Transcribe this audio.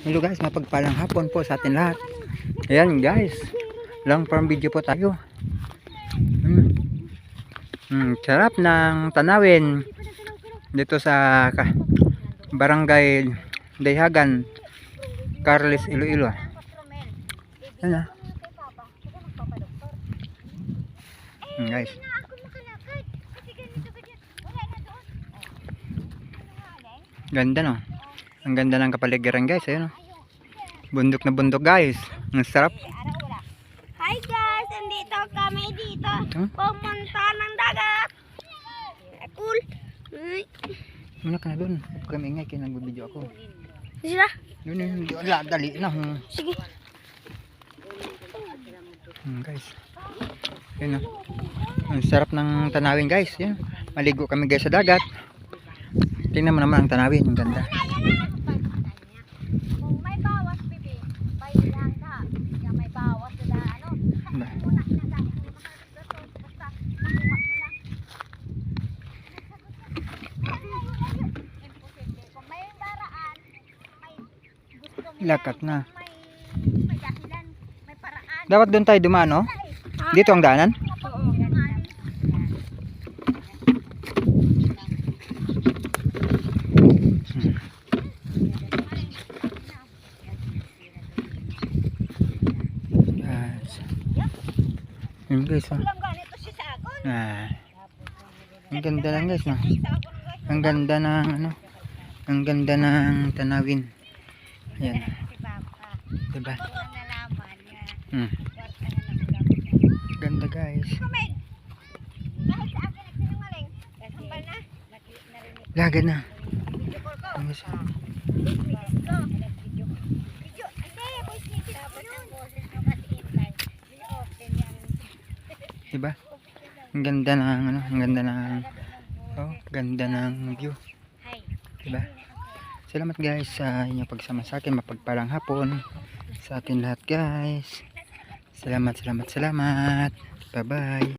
Hello guys, mapagpalang hapon po sa atin lahat. Ayan guys, long form video po tayo. Hmm. Hmm, sarap ng tanawin dito sa barangay Dayhagan, Carles, Iloilo. Ayan ah. Hmm, guys. Ganda no. Ang ganda ng kapaligiran guys, ayun oh. Bundok na bundok guys. Ang sarap. Hi guys, andito kami dito. Huh? Pumunta ng dagat. Cool. Muna ka na dun. Huwag kami ingay, kaya nagbibideo ako. Sila? Yun yun, wala, dali na. Hmm. Sige. Hmm, guys. Yun oh. Ang sarap ng tanawin guys. Yun. Maligo kami guys sa dagat. Tingnan mo naman ang tanawin. Ang ganda. May gusto mo Lakat na. Dapat doon tayo dumaan, no? Dito ang daanan? Oo. Guys. Yun guys, si Sagon. Ah. Ang ganda lang guys, no? Ang ganda ng ano? Ang ganda ng tanawin. Ayan. Diba? Hmm. na Ganda guys. Kumain. Kahit sa akin Diba? Ang ganda ng ano? Ang ganda ng oh, ganda ng view. Hi. Diba? Salamat guys sa inyong pagsama sa akin. Mapagpalang hapon sa atin lahat guys. Salamat, salamat, salamat. Bye-bye.